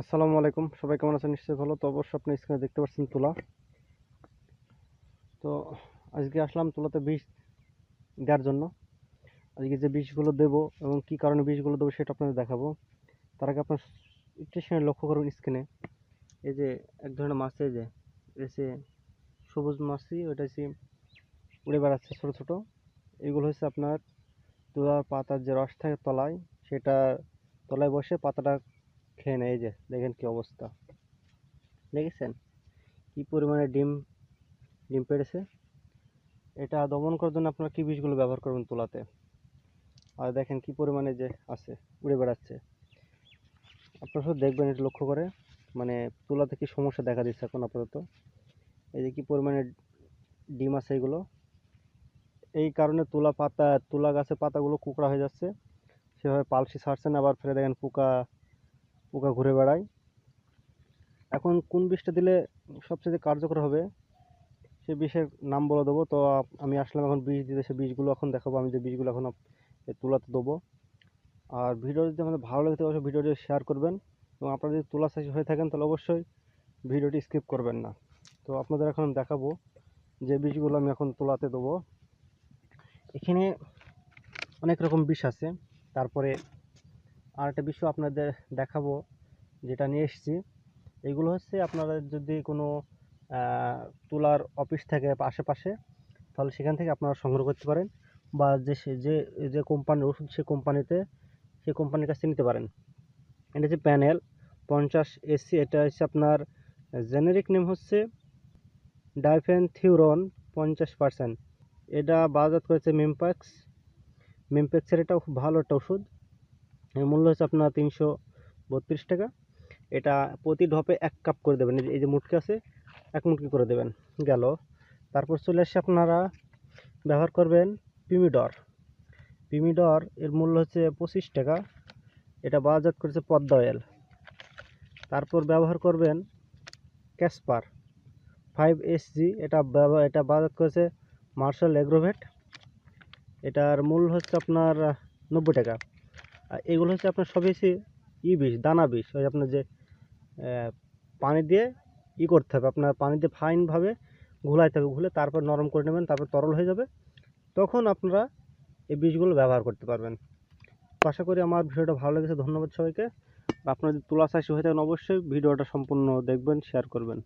আসসালামু আলাইকুম। সবাই কেমন আছেন? নিশ্চয়ই ভালো। তো অবশ্যই আপনি স্ক্রিনে দেখতে পাচ্ছেন তুলা। তো আজকে আসলাম তুলাতে বীজ দেওয়ার জন্য। আজকে যে বীজগুলো দেবো এবং কী কারণে বীজগুলো দেবো সেটা আপনাদের দেখাবো। তার আগে আপনার একটু সময় লক্ষ্য করুন স্ক্রিনে এই যে এক ধরনের মাছ, এই যে এসে সবুজ মাছই, ওটা হচ্ছে উড়ে বেড়াচ্ছে ছোটো ছোটো। এগুলো হচ্ছে আপনার তুলার পাতার যে রস থাকে তলায়, সেটা তলায় বসে পাতাটা খেয়ে নেয় এই যে, দেখেন কি অবস্থা। দেখেছেন? কি পরিমাণে ডিম ডিম পেড়েছে? এটা দমন করার জন্য আপনারা কি বীজগুলো ব্যবহার করবেন তুলাতে? আর দেখেন কি পরিমাণে যে আছে, উড়ে বেড়াচ্ছে। আপনারা শুধু দেখবেন এটা লক্ষ্য করে। মানে তুলাতে কি সমস্যা দেখা দিচ্ছে এখন আপাতত? এই যে কি পরিমাণে ডিম আছে এগুলো? এই কারণে তুলা পাতা, তুলা গাছের পাতাগুলো কুকড়া হয়ে যাচ্ছে। সেভাবে পালসি ছাড়ছে না, আবার ফেলে দেখেন পোকা পোকা ঘুরে বেড়ায়। এখন কোন বিষটা দিলে সবচেয়ে কার্যকর হবে? সে বিষের নাম বলে দেবো। তো আমি আসলাম এখন বীজ দিতে। সে বীজগুলো এখন দেখাবো। আমি যে বীজগুলো এখন তুলাতে দেবো। আর ভিডিও যদি আমাদের ভালো লাগে, তাহলে অবশ্যই ভিডিওটি শেয়ার করবেন। এবং আপনারা যদি তুলা চাষি হয়ে থাকেন, তাহলে অবশ্যই ভিডিওটি স্কিপ করবেন না। তো আপনাদের এখন দেখাবো যে বীজগুলো আমি এখন তোলাতে দেবো। এখানে অনেক রকম বিষ আছে। তারপরে আর একটা বিষয় আপনাদের দেখাবো, যেটা নিয়ে এসেছি। এগুলো হচ্ছে আপনারা যদি কোনো তুলার অফিস থাকে আশেপাশে, তাহলে সেখান থেকে আপনারা সংগ্রহ করতে পারেন বা যে যে যে কোম্পানির ওষুধ সে কোম্পানিতে সে কোম্পানির কাছে নিতে পারেন। এটা হচ্ছে প্যানেল পঞ্চাশ এসি এটা হচ্ছে আপনার জেনেরিক নেম হচ্ছে ডাইফেন থিউরন পঞ্চাশ পার্সেন্ট এটা বাজার করেছে মেমপ্যাক্স মেমপ্যাক্সের এটা খুব ভালো একটা ওষুধ। এর মূল্য হচ্ছে আপনার তিনশো বত্রিশ টাকা। এটা প্রতি ঢপে এক কাপ করে দেবেন। এই যে- মুটকি আছে, এক মুটকি করে দেবেন। গেল। তারপর চলে আসছে আপনারা ব্যবহার করবেন পিমিডর। পিমিডর এর মূল্য হচ্ছে পঁচিশ টাকা। এটা বাজার করেছে পদ্মা অয়েল। তারপর ব্যবহার করবেন ক্যাসপার। ফাইভ এসজি এটা ব্যবহার এটা বাজার করেছে মার্শাল এগ্রোভেট। এটার মূল্য হচ্ছে আপনার নব্বই টাকা। আর এগুলো হচ্ছে আপনার সবই হচ্ছে ই বিষ দানা বিষ ওই আপনার যে পানি দিয়ে ই করতে হবে। আপনার পানি দিয়ে ফাইনভাবে ঘুলাইতে হবে। ঘুলে তারপর নরম করে নেবেন, তারপর তরল হয়ে যাবে। তখন আপনারা এই বীজগুলো ব্যবহার করতে পারবেন। আশা করি আমার ভিডিওটা ভালো লেগেছে। ধন্যবাদ সবাইকে। আপনারা যদি তুলা চাষি হয়ে থাকেন, অবশ্যই ভিডিওটা সম্পূর্ণ দেখবেন শেয়ার করবেন।